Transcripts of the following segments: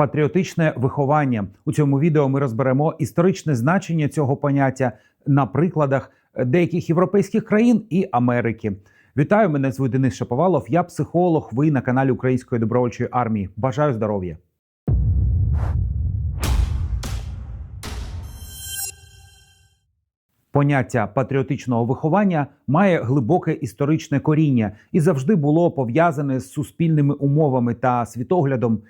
Патріотичне виховання у цьому відео ми розберемо історичне значення цього поняття на прикладах деяких європейських країн і Америки. Вітаю, мене звуть Денис Шаповалов. Я психолог. Ви на каналі Української добровольчої армії. Бажаю здоров'я. Поняття патріотичного виховання має глибоке історичне коріння і завжди було пов'язане з суспільними умовами та світоглядом.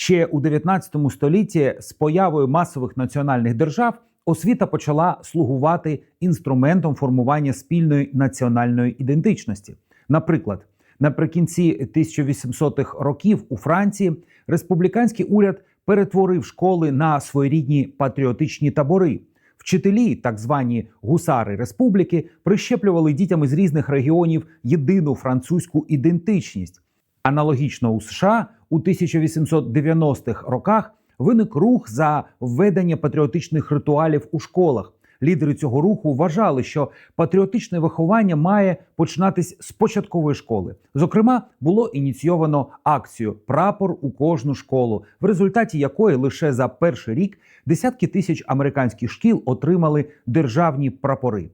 Ще у 19 столітті з появою масових національних держав освіта почала слугувати інструментом формування спільної національної ідентичності. Наприклад, наприкінці 1800-х років у Франції республіканський уряд перетворив школи на своєрідні патріотичні табори. Вчителі, так звані гусари республіки, прищеплювали дітям із різних регіонів єдину французьку ідентичність. Аналогічно у США у 1890-х роках виник рух за введення патріотичних ритуалів у школах. Лідери цього руху вважали, що патріотичне виховання має починатись з початкової школи. Зокрема, було ініційовано акцію Прапор у кожну школу, в результаті якої лише за перший рік десятки тисяч американських шкіл отримали державні прапори.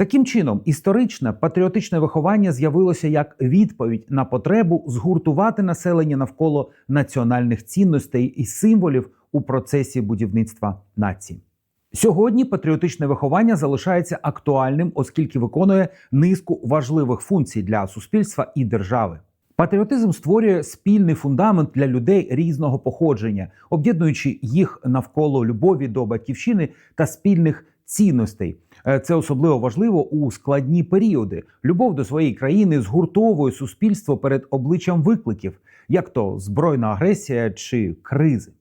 Таким чином, історичне патріотичне виховання з'явилося як відповідь на потребу згуртувати населення навколо національних цінностей і символів у процесі будівництва нації. Сьогодні патріотичне виховання залишається актуальним, оскільки виконує низку важливих функцій для суспільства і держави. Патріотизм створює спільний фундамент для людей різного походження, об'єднуючи їх навколо любові до батьківщини та спільних цінностей. Е, Це особливо важливо у складні періоди. Любов до своєї країни згуртовує суспільство перед обличчям викликів, як то збройна агресія чи кризи.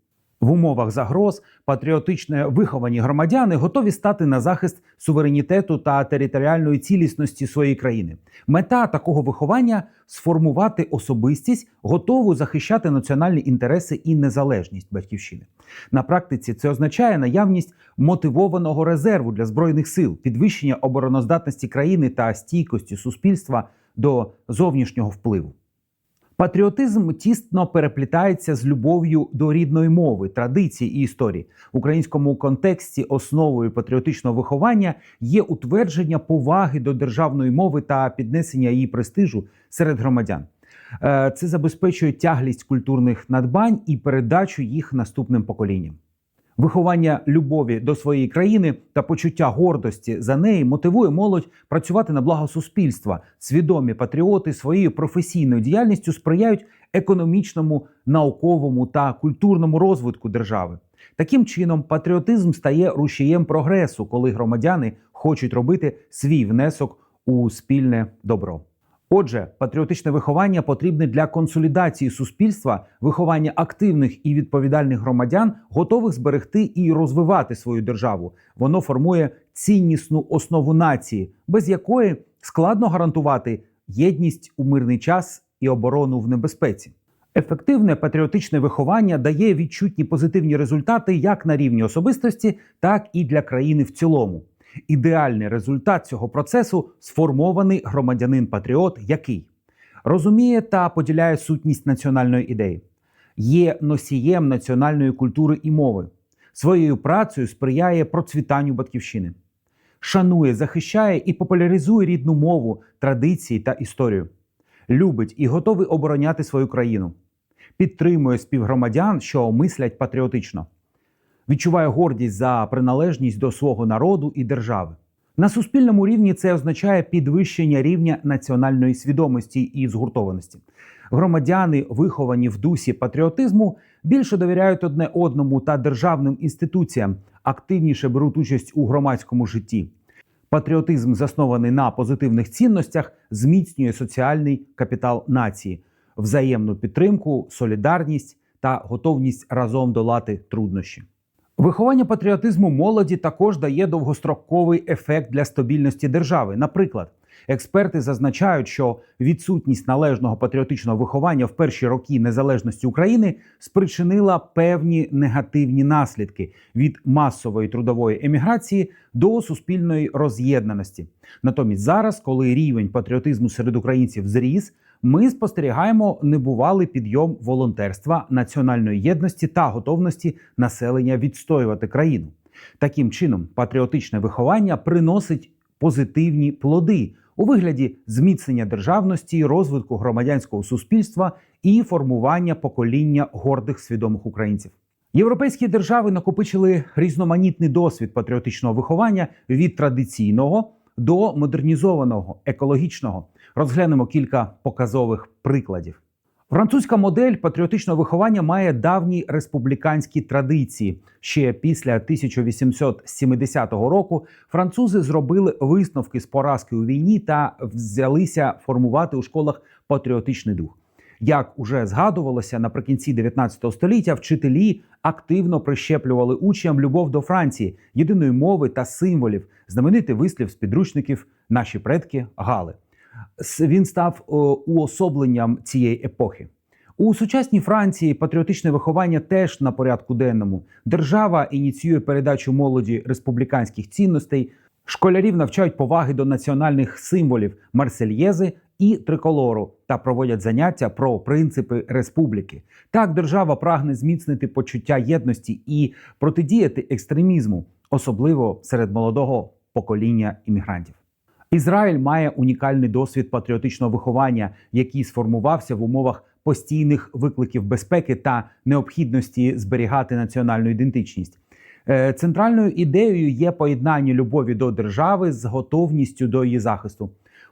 В умовах загроз патріотичне виховані громадяни готові стати на захист суверенітету та територіальної цілісності своєї країни. Мета такого виховання сформувати особистість, готову захищати національні інтереси і незалежність батьківщини. На практиці це означає наявність мотивованого резерву для збройних сил, підвищення обороноздатності країни та стійкості суспільства до зовнішнього впливу. Патріотизм тісно переплітається з любов'ю до рідної мови, традицій і історії. В українському контексті основою патріотичного виховання є утвердження поваги до державної мови та піднесення її престижу серед громадян. Е, Це забезпечує тяглість культурних надбань і передачу їх наступним поколінням. Виховання любові до своєї країни та почуття гордості за неї мотивує молодь працювати на благо суспільства. Свідомі патріоти своєю професійною діяльністю сприяють економічному, науковому та культурному розвитку держави. Таким чином, патріотизм стає рушієм прогресу, коли громадяни хочуть робити свій внесок у спільне добро. Отже, патріотичне виховання потрібне для консолідації суспільства, виховання активних і відповідальних громадян, готових зберегти і розвивати свою державу. Воно формує ціннісну основу нації, без якої складно гарантувати єдність у мирний час і оборону в небезпеці. Ефективне патріотичне виховання дає відчутні позитивні результати як на рівні особистості, так і для країни в цілому. Ідеальний результат цього процесу сформований громадянин-патріот, який розуміє та поділяє сутність національної ідеї, є носієм національної культури і мови, своєю працею сприяє процвітанню батьківщини, шанує, захищає і популяризує рідну мову, традиції та історію, любить і готовий обороняти свою країну, підтримує співгромадян, що мислять патріотично відчуває гордість за приналежність до свого народу і держави. На суспільному рівні це означає підвищення рівня національної свідомості і згуртованості. Громадяни, виховані в дусі патріотизму, більше довіряють одне одному та державним інституціям, активніше беруть участь у громадському житті. Патріотизм, заснований на позитивних цінностях, зміцнює соціальний капітал нації, взаємну підтримку, солідарність та готовність разом долати труднощі. Виховання патріотизму молоді також дає довгостроковий ефект для стабільності держави. Наприклад, експерти зазначають, що відсутність належного патріотичного виховання в перші роки незалежності України спричинила певні негативні наслідки від масової трудової еміграції до суспільної роз'єднаності. Натомість, зараз, коли рівень патріотизму серед українців зріс, ми спостерігаємо небувалий підйом волонтерства, національної єдності та готовності населення відстоювати країну. Таким чином, патріотичне виховання приносить позитивні плоди у вигляді зміцнення державності, розвитку громадянського суспільства і формування покоління гордих свідомих українців. Європейські держави накопичили різноманітний досвід патріотичного виховання від традиційного до модернізованого, екологічного. Розглянемо кілька показових прикладів. Французька модель патріотичного виховання має давні республіканські традиції. Ще після 1870 року французи зробили висновки з поразки у війні та взялися формувати у школах патріотичний дух. Як уже згадувалося, наприкінці 19 століття вчителі активно прищеплювали учням любов до Франції, єдиної мови та символів. Знаменитий вислів з підручників Наші предки Гали. Він став уособленням цієї епохи. У сучасній Франції патріотичне виховання теж на порядку денному. Держава ініціює передачу молоді республіканських цінностей. Школярів навчають поваги до національних символів Марсельєзи і триколору та проводять заняття про принципи республіки. Так держава прагне зміцнити почуття єдності і протидіяти екстремізму, особливо серед молодого покоління іммігрантів. Ізраїль має унікальний досвід патріотичного виховання, який сформувався в умовах постійних викликів безпеки та необхідності зберігати національну ідентичність. Е, Центральною ідеєю є поєднання любові до держави з готовністю до її захисту.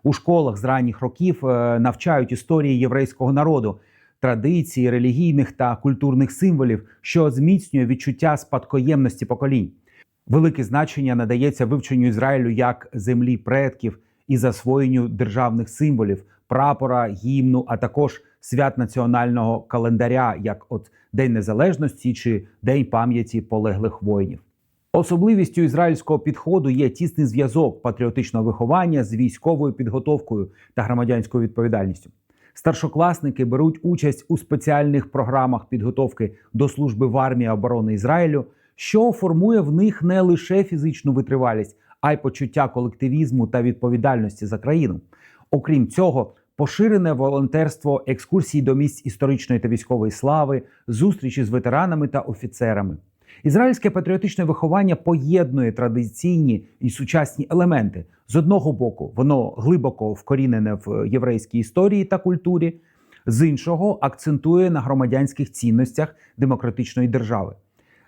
У школах з ранніх років е, навчають історії єврейського народу, традиції, релігійних та культурних символів, що зміцнює відчуття спадкоємності поколінь. Велике значення надається вивченню Ізраїлю як землі предків і засвоєнню державних символів, прапора, гімну, а також свят національного календаря, як от День Незалежності чи День пам'яті полеглих воїнів. Особливістю ізраїльського підходу є тісний зв'язок патріотичного виховання з військовою підготовкою та громадянською відповідальністю. Старшокласники беруть участь у спеціальних програмах підготовки до служби в армії оборони Ізраїлю, що формує в них не лише фізичну витривалість, а й почуття колективізму та відповідальності за країну. Окрім цього, поширене волонтерство, екскурсії до місць історичної та військової слави, зустрічі з ветеранами та офіцерами. Ізраїльське патріотичне виховання поєднує традиційні і сучасні елементи. З одного боку, воно глибоко вкорінене в єврейській історії та культурі, з іншого акцентує на громадянських цінностях демократичної держави.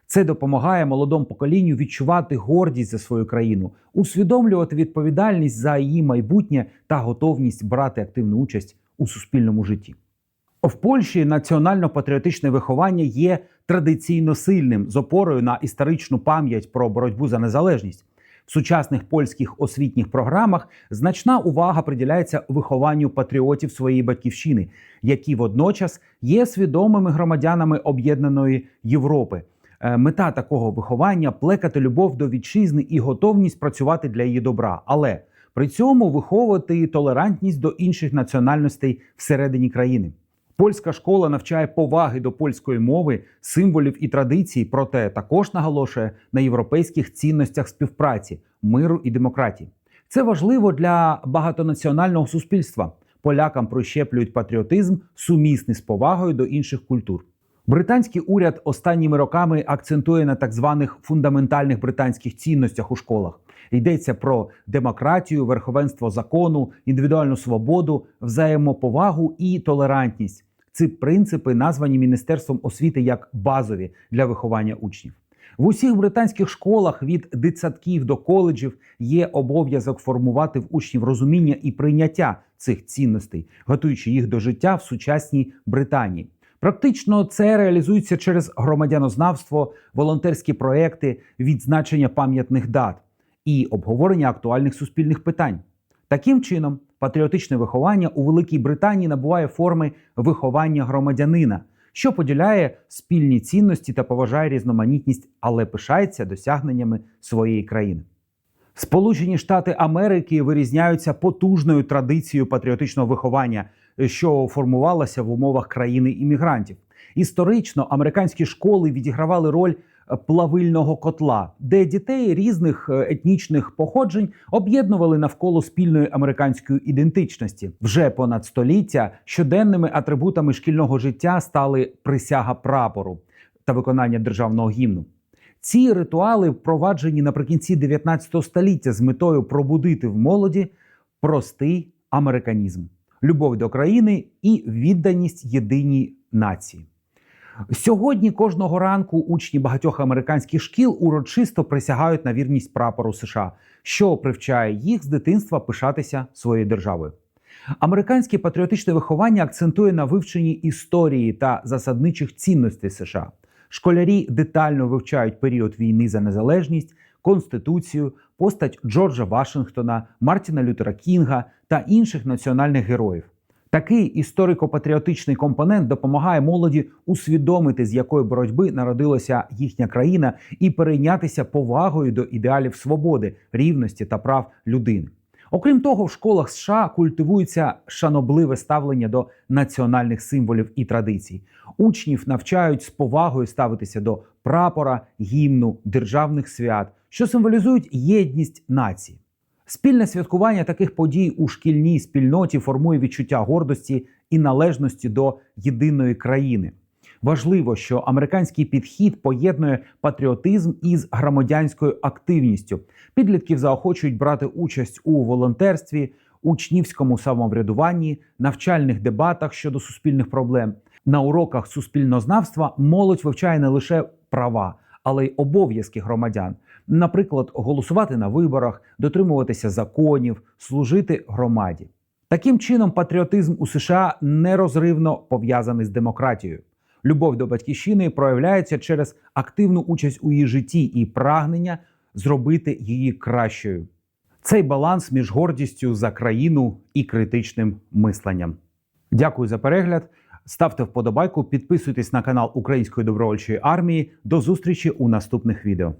Це допомагає молодому поколінню відчувати гордість за свою країну, усвідомлювати відповідальність за її майбутнє та готовність брати активну участь у суспільному житті. В Польщі національно-патріотичне виховання є традиційно сильним з опорою на історичну пам'ять про боротьбу за незалежність. В сучасних польських освітніх програмах значна увага приділяється вихованню патріотів своєї батьківщини, які водночас є свідомими громадянами об'єднаної Європи. Е, Мета такого виховання плекати любов до вітчизни і готовність працювати для її добра, але при цьому виховувати толерантність до інших національностей всередині країни. Польська школа навчає поваги до польської мови, символів і традицій, проте також наголошує на європейських цінностях співпраці, миру і демократії. Це важливо для багатонаціонального суспільства. Полякам прищеплюють патріотизм, сумісний з повагою до інших культур. Британський уряд останніми роками акцентує на так званих фундаментальних британських цінностях у школах. Йдеться про демократію, верховенство закону, індивідуальну свободу, взаємоповагу і толерантність. Ці принципи названі Міністерством освіти як базові для виховання учнів. В усіх британських школах від дитсадків до коледжів є обов'язок формувати в учнів розуміння і прийняття цих цінностей, готуючи їх до життя в сучасній Британії. Практично це реалізується через громадянознавство, волонтерські проекти, відзначення пам'ятних дат і обговорення актуальних суспільних питань. Таким чином, патріотичне виховання у Великій Британії набуває форми виховання громадянина, що поділяє спільні цінності та поважає різноманітність, але пишається досягненнями своєї країни. Сполучені Штати Америки вирізняються потужною традицією патріотичного виховання, що формувалася в умовах країни іммігрантів. Історично американські школи відігравали роль плавильного котла, де дітей різних е, етнічних походжень об'єднували навколо спільної американської ідентичності. Вже понад століття щоденними атрибутами шкільного життя стали присяга прапору та виконання державного гімну. Ці ритуали впроваджені наприкінці 19 століття з метою пробудити в молоді простий американізм, любов до країни і відданість єдиній нації. Сьогодні кожного ранку учні багатьох американських шкіл урочисто присягають на вірність прапору США, що привчає їх з дитинства пишатися своєю державою. Американське патріотичне виховання акцентує на вивченні історії та засадничих цінностей США. Школярі детально вивчають період війни за незалежність, конституцію, постать Джорджа Вашингтона, Мартіна Лютера Кінга та інших національних героїв. Такий історико-патріотичний компонент допомагає молоді усвідомити, з якої боротьби народилася їхня країна, і перейнятися повагою до ідеалів свободи, рівності та прав людини. Окрім того, в школах США культивується шанобливе ставлення до національних символів і традицій. Учнів навчають з повагою ставитися до прапора, гімну, державних свят, що символізують єдність нації. Спільне святкування таких подій у шкільній спільноті формує відчуття гордості і належності до єдиної країни. Важливо, що американський підхід поєднує патріотизм із громадянською активністю. Підлітків заохочують брати участь у волонтерстві, учнівському самоврядуванні, навчальних дебатах щодо суспільних проблем. На уроках суспільнознавства молодь вивчає не лише права, але й обов'язки громадян. Наприклад, голосувати на виборах, дотримуватися законів, служити громаді. Таким чином, патріотизм у США нерозривно пов'язаний з демократією. Любов до батьківщини проявляється через активну участь у її житті і прагнення зробити її кращою. Цей баланс між гордістю за країну і критичним мисленням. Дякую за перегляд. Ставте вподобайку, підписуйтесь на канал Української добровольчої армії. До зустрічі у наступних відео.